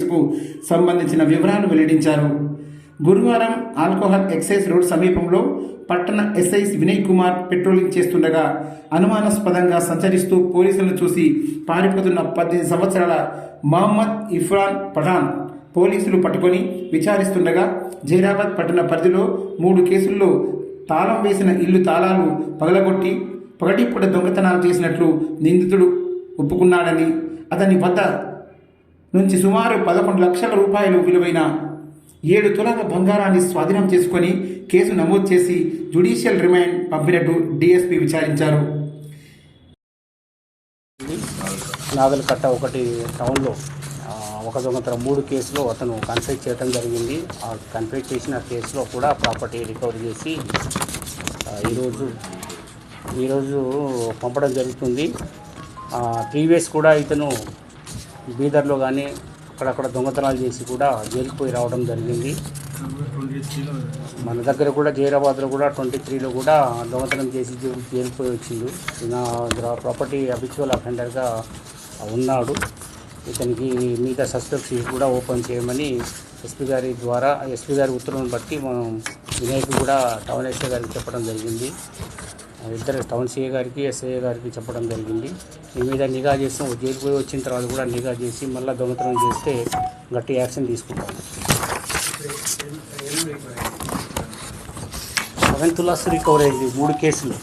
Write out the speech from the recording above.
కు సంబంధించిన వివరాలు వెల్లడించారు. గురువారం ఆల్కహాల్ ఎక్సైజ్ రోడ్ సమీపంలో పట్టణ ఎస్ఐ వినయ్ కుమార్ పెట్రోలింగ్ చేస్తుండగా అనుమానాస్పదంగా సంచరిస్తూ పోలీసులను చూసి పారిపోతున్న పద్దెనిమిది సంవత్సరాల మహమ్మద్ ఇఫ్రాన్ పఠాన్ పోలీసులు పట్టుకొని విచారిస్తుండగా జైరాబాద్ పట్టణ పరిధిలో మూడు కేసుల్లో తాళం వేసిన ఇల్లు తాళాలు పగలగొట్టి పగటిపూట దొంగతనాలు చేసినట్లు నిందితుడు ఒప్పుకున్నాడని అతని వద్ద నుంచి సుమారు పదకొండు లక్షల రూపాయలు విలువైన ఏడు తులాల బంగారాన్ని స్వాధీనం చేసుకొని కేసు నమోదు చేసి జుడిషియల్ రిమాండ్ పంపినట్టు డీఎస్పీ విచారించారు. నాగలకట్ట ఒకటి టౌన్లో ఒక దొంగతనం మూడు కేసులో అతను కన్ఫైట్ చేయడం జరిగింది. ఆ కన్ఫైట్ చేసిన కేసులో కూడా ప్రాపర్టీ రికవరీ చేసి ఈరోజు ఈరోజు పంపడం జరుగుతుంది. ప్రీవియస్ కూడా ఇతను బీదర్లో కానీ అక్కడక్కడ దొంగతనాలు చేసి కూడా జైలుకు పోయి రావడం జరిగింది. మన దగ్గర కూడా జైరాబాద్లో కూడా ట్వంటీ త్రీలో కూడా దొంగతనం చేసి జైలు జైలుకు పోయి వచ్చిండు. ప్రాపర్టీ అబిచువల్ అఫెండర్గా ఉన్నాడు. ఇతనికి మిగతా సస్పెక్ట్ కూడా ఓపెన్ చేయమని ఎస్పీ గారి ద్వారా ఎస్పీ గారి ఉత్తర్వులను బట్టి మనం వినాయక్ కూడా టౌన్ ఎస్పీ గారికి చెప్పడం జరిగింది. ఇద్దరు టౌన్ సీఏ గారికి ఎస్ఐఏ గారికి చెప్పడం జరిగింది. ఈ మీద నిఘా చేస్తాం. జైలు పోయి వచ్చిన తర్వాత కూడా నిఘా చేసి మళ్ళీ దొంగతనం చేస్తే గట్టి యాక్షన్ తీసుకుంటాం. సెవెన్ తులాస్ రికవర్ అయింది మూడు కేసులు.